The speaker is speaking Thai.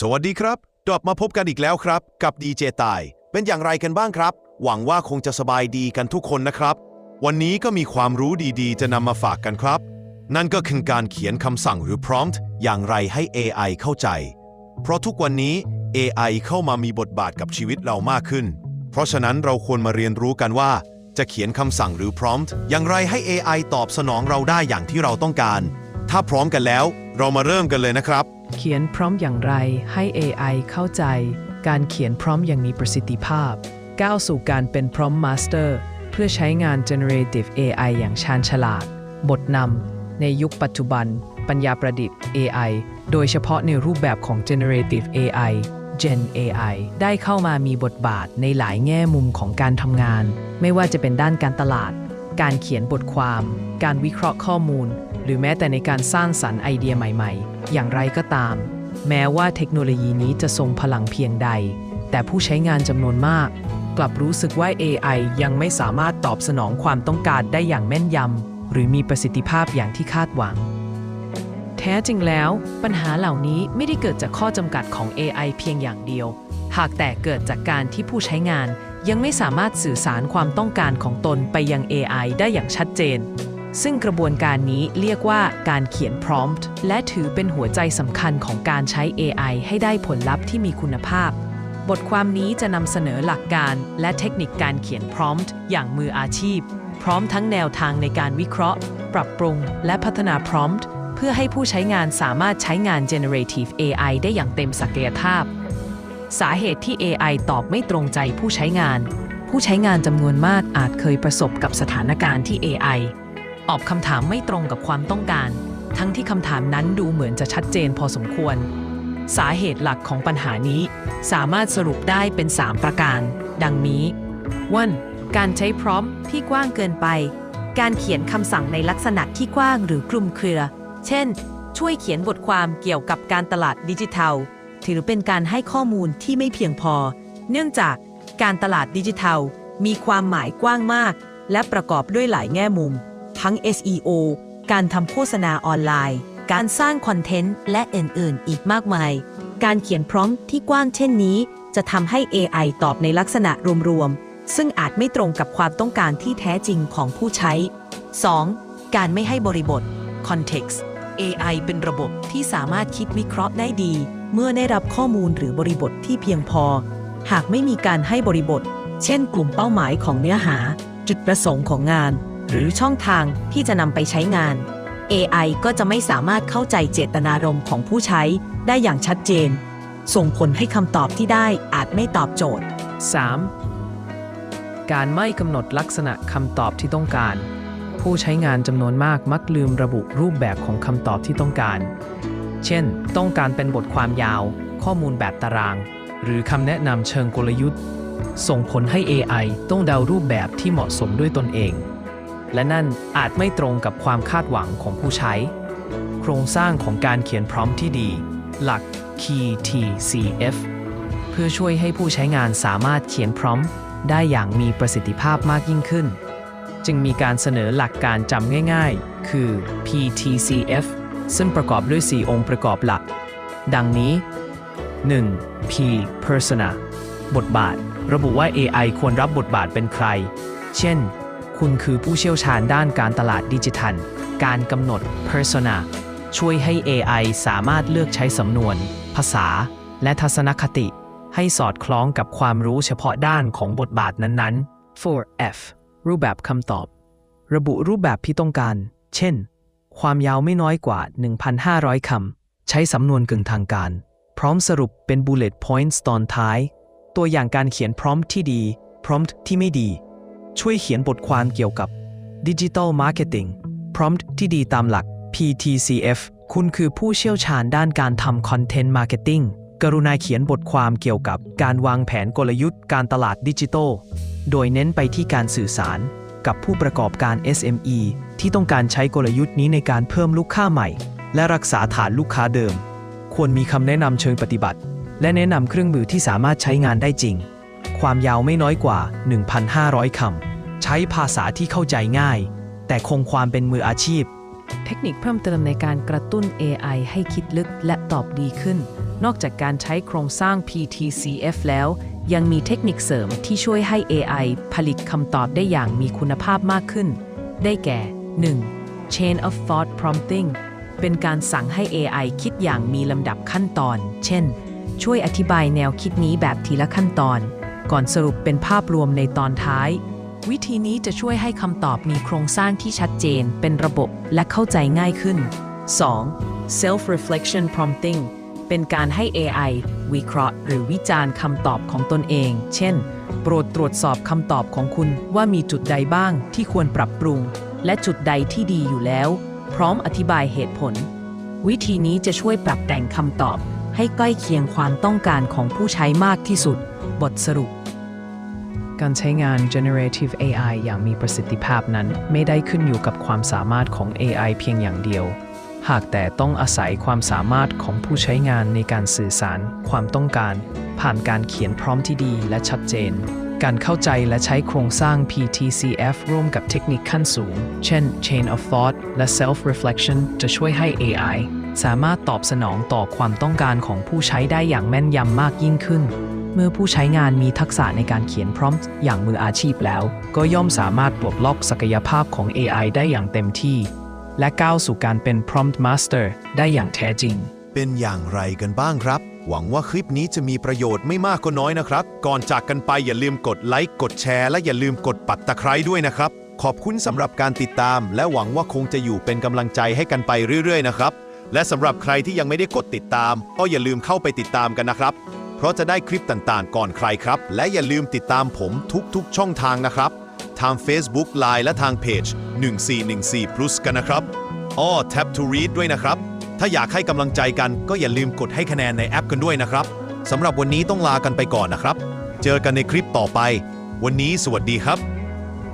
สวัสดีครับ กลับมาพบกันอีกแล้วครับ กับดีเจตายเป็นอย่างไรกันบ้างครับ หวังว่าคงจะสบายดีกันทุกคนนะครับ วันนี้ก็มีความรู้ดีๆ จะนำมาฝากกันครับ นั่นก็คือการเขียนคำสั่งหรือ prompt อย่างไรให้ AI เข้าใจ เพราะทุกวันนี้ AI เข้ามามีบทบาทกับชีวิตเรามากขึ้น เพราะฉะนั้นเราควรมาเรียนรู้กันว่า จะเขียนคำสั่งหรือ prompt อย่างไรให้ AI ตอบสนองเราได้อย่างที่เราต้องการ ถ้าพร้อมกันแล้ว เรามาเริ่มกันเลยนะครับ เขียนพร้อมอย่างไรให้ AI เข้าใจ การเขียนพร้อมอย่างมีประสิทธิภาพ ก้าวสู่การเป็นพร้อมมาสเตอร์เพื่อใช้งาน generative AI อย่างชาญฉลาด บทนำในยุคปัจจุบัน ปัญญาประดิษฐ์ AI โดยเฉพาะในรูปแบบของ generative AI Gen AI ได้เข้ามามีบทบาทในหลายแง่มุมของการทำงาน ไม่ว่าจะเป็นด้านการตลาด การเขียนบทความ การวิเคราะห์ข้อมูล หรือแม้แต่ในการสร้างสรรค์ไอเดียใหม่ ๆ อย่างไรก็ตาม แม้ว่าเทคโนโลยีนี้จะทรงพลังเพียงใด แต่ผู้ใช้งานจำนวนมาก กลับรู้สึกว่า AI ยังไม่สามารถตอบสนองความต้องการได้อย่างแม่นยำหรือมีประสิทธิภาพอย่างที่คาดหวัง แท้จริงแล้ว ปัญหาเหล่านี้ไม่ได้เกิดจากข้อจำกัดของ AI เพียงอย่างเดียว หากแต่เกิดจากการที่ผู้ใช้งานยังไม่สามารถสื่อสารความต้องการของตนไปยัง AI ได้อย่างชัดเจน ซึ่งกระบวนการนี้เรียกว่าการเขียน prompt และถือเป็นหัวใจสำคัญของการใช้ AI ให้ได้ผลลัพธ์ที่มีคุณภาพ บทความนี้จะนำเสนอหลักการและเทคนิคการเขียน prompt อย่างมืออาชีพ พร้อมทั้งแนวทางในการวิเคราะห์ ปรับปรุง และพัฒนา prompt เพื่อให้ผู้ใช้งานสามารถใช้งาน generative AI ได้อย่างเต็มศักยภาพ สาเหตุที่ AI ตอบไม่ตรงใจผู้ใช้งาน ผู้ใช้งานจำนวนมากอาจเคยประสบกับสถานการณ์ที่ AI ออกคำถามไม่ตรงกับความต้องการ ทั้งที่คำถามนั้นดูเหมือนจะชัดเจนพอสมควร สาเหตุหลักของปัญหานี้ สามารถสรุปได้เป็น 3 ประการ ดังนี้ 1. การใช้พร้อมที่กว้างเกินไป การเขียนคำสั่งในลักษณะที่กว้างหรือคลุมเครือ เช่น ช่วยเขียนบทความเกี่ยวกับการตลาดดิจิทัล ถือเป็นการให้ข้อมูลที่ไม่เพียงพอ เนื่องจากการตลาดดิจิทัลมีความหมายกว้างมาก และประกอบด้วยหลายแง่มุม ทั้ง SEO การทำโฆษณาออนไลน์ การสร้างคอนเทนต์และอื่นๆ อีกมากมาย การเขียนพร้อมที่กว้างเช่นนี้ จะทำให้ AI ตอบในลักษณะรวมๆ ซึ่งอาจไม่ตรงกับความต้องการที่แท้จริงของผู้ใช้ 2. การไม่ให้บริบท context AI เป็นระบบที่สามารถคิดวิเคราะห์ได้ดี เมื่อได้รับข้อมูลหรือบริบทที่เพียงพอ หากไม่มีการให้บริบท เช่น กลุ่มเป้าหมายของเนื้อหา จุดประสงค์ของงาน หรือช่องทางที่จะนำไปใช้งาน AI ก็จะไม่สามารถเข้าใจเจตนารมณ์ของผู้ใช้ได้อย่างชัดเจน ส่งผลให้คำตอบที่ได้อาจไม่ตอบโจทย์ 3. การไม่กำหนดลักษณะคำตอบที่ต้องการ ผู้ใช้งานจำนวนมากมักลืมระบุรูปแบบของคำตอบที่ต้องการ เช่น ต้องการเป็นบทความยาว ข้อมูลแบบตาราง หรือคำแนะนำเชิงกลยุทธ์ ส่งผลให้ AI ต้องเดารูปแบบที่เหมาะสมด้วยตนเอง และนั่นอาจไม่ตรงกับความคาดหวังของผู้ใช้ โครงสร้างของการเขียนพร้อมที่ดี หลัก KTCF เพื่อช่วยให้ผู้ใช้งานสามารถเขียนพร้อมได้อย่างมีประสิทธิภาพมากยิ่งขึ้น จึงมีการเสนอหลักการจำง่ายๆ คือ PTCF ซึ่งประกอบด้วย 4 องค์ประกอบหลัก ดังนี้ 1. P persona บทบาท ระบุว่า AI ควรรับบทบาทเป็นใคร เช่น คุณคือผู้เชี่ยวชาญด้านการตลาดดิจิทัล การกำหนด persona ช่วยให้ AI สามารถเลือกใช้สำนวน ภาษา และทัศนคติ ให้สอดคล้องกับความรู้เฉพาะด้านของบทบาทนั้นๆ 4F รูปแบบคำตอบ ระบุรูปแบบที่ต้องการ เช่น ความยาวไม่น้อยกว่า 1,500 คำ ใช้สำนวนกึ่งทางการ พร้อมสรุปเป็น bullet points ตอนท้าย ตัวอย่างการเขียน prompt ที่ดี prompt ที่ไม่ดี ช่วยเขียนบทความเกี่ยวกับ Digital Marketing prompt ที่ดีตามหลัก PTCF คุณคือผู้เชี่ยวชาญด้านการทำ Content Marketing กรุณาเขียนบทความเกี่ยวกับการวางแผนกลยุทธ์การตลาดดิจิทัล โดยเน้นไปที่การสื่อสาร กับผู้ประกอบการ SME ที่ต้องการใช้กลยุทธ์นี้ในการเพิ่มลูกค้าใหม่ และรักษาฐานลูกค้าเดิม ควรมีคำแนะนำเชิงปฏิบัติ และแนะนำเครื่องมือที่สามารถใช้งานได้จริง ความยาวไม่น้อยกว่า 1,500 คำ ใช้ภาษาที่เข้าใจง่าย แต่คงความเป็นมืออาชีพ เทคนิคเพิ่มเติมในการกระตุ้น AI ให้คิดลึกและตอบดีขึ้น นอกจากการใช้โครงสร้าง PTCF แล้ว ยังมีเทคนิคเสริมที่ช่วยให้ AI ผลิตคำตอบได้อย่างมีคุณภาพมากขึ้น ได้แก่ 1. Chain of Thought Prompting เป็นการสั่งให้ AI คิดอย่างมีลำดับขั้นตอน เช่น ช่วยอธิบายแนวคิดนี้แบบทีละขั้นตอน ก่อนสรุปเป็นภาพรวมในตอนท้าย วิธีนี้จะช่วยให้คำตอบมีโครงสร้างที่ชัดเจน เป็นระบบและเข้าใจง่ายขึ้น 2. Self Reflection Prompting เป็นการให้ AI วิเคราะห์ หรือวิจารณ์คำตอบของตนเอง เช่น โปรดตรวจสอบคำตอบของคุณว่ามีจุดใดบ้างที่ควรปรับปรุง และจุดใดที่ดีอยู่แล้ว พร้อมอธิบายเหตุผล วิธีนี้จะช่วยปรับแต่งคำตอบ ให้ใกล้เคียงความต้องการของผู้ใช้มากที่สุด บทสรุป การใช้งาน generative AI อย่างมีประสิทธิภาพนั้นไม่ได้ขึ้นอยู่กับความสามารถของ AI เพียงอย่างเดียว หากแต่ต้องอาศัยความสามารถของผู้ใช้งานในการสื่อสาร ความต้องการ ผ่านการเขียนพร้อมที่ดีและชัดเจน การเข้าใจและใช้โครงสร้าง PTCF ร่วมกับเทคนิคขั้นสูง เช่น Chain of Thought และ Self Reflection จะช่วยให้ AI สามารถตอบสนองต่อความต้องการของผู้ใช้ได้อย่างแม่นยำมากยิ่งขึ้น เมื่อผู้ใช้งานมีทักษะในการเขียนพร้อมอย่างมืออาชีพแล้ว ก็ย่อมสามารถปลดล็อกศักยภาพของ AI ได้อย่างเต็มที่ และก้าวสู่การเป็น prompt master ได้อย่างแท้จริง เป็นอย่างไรกันบ้างครับ หวังว่าคลิปนี้จะมีประโยชน์ไม่มากก็น้อยนะครับ ก่อนจากกันไปอย่าลืมกดไลค์กดแชร์และอย่าลืมกดปักตะไคร้ด้วยนะครับ ขอบคุณสำหรับการติดตาม และหวังว่าคงจะอยู่เป็นกำลังใจให้กันไปเรื่อยๆนะครับ และสำหรับใครที่ยังไม่ได้กดติดตาม ก็อย่าลืมเข้าไปติดตามกันนะครับ เพราะจะได้คลิปต่างๆ ก่อนใครครับ และอย่าลืมติดตามผมทุกๆ ช่องทางนะครับ ทาง Facebook Line และทางเพจ1414 plus กันนะครับอ้อ Tap to Read ด้วยนะครับ ถ้าอยากให้กำลังใจกันก็อย่าลืมกดให้คะแนนในแอปกันด้วยนะครับสำหรับวันนี้ต้องลากันไปก่อนนะครับ เจอกันในคลิปต่อไป วันนี้สวัสดีครับ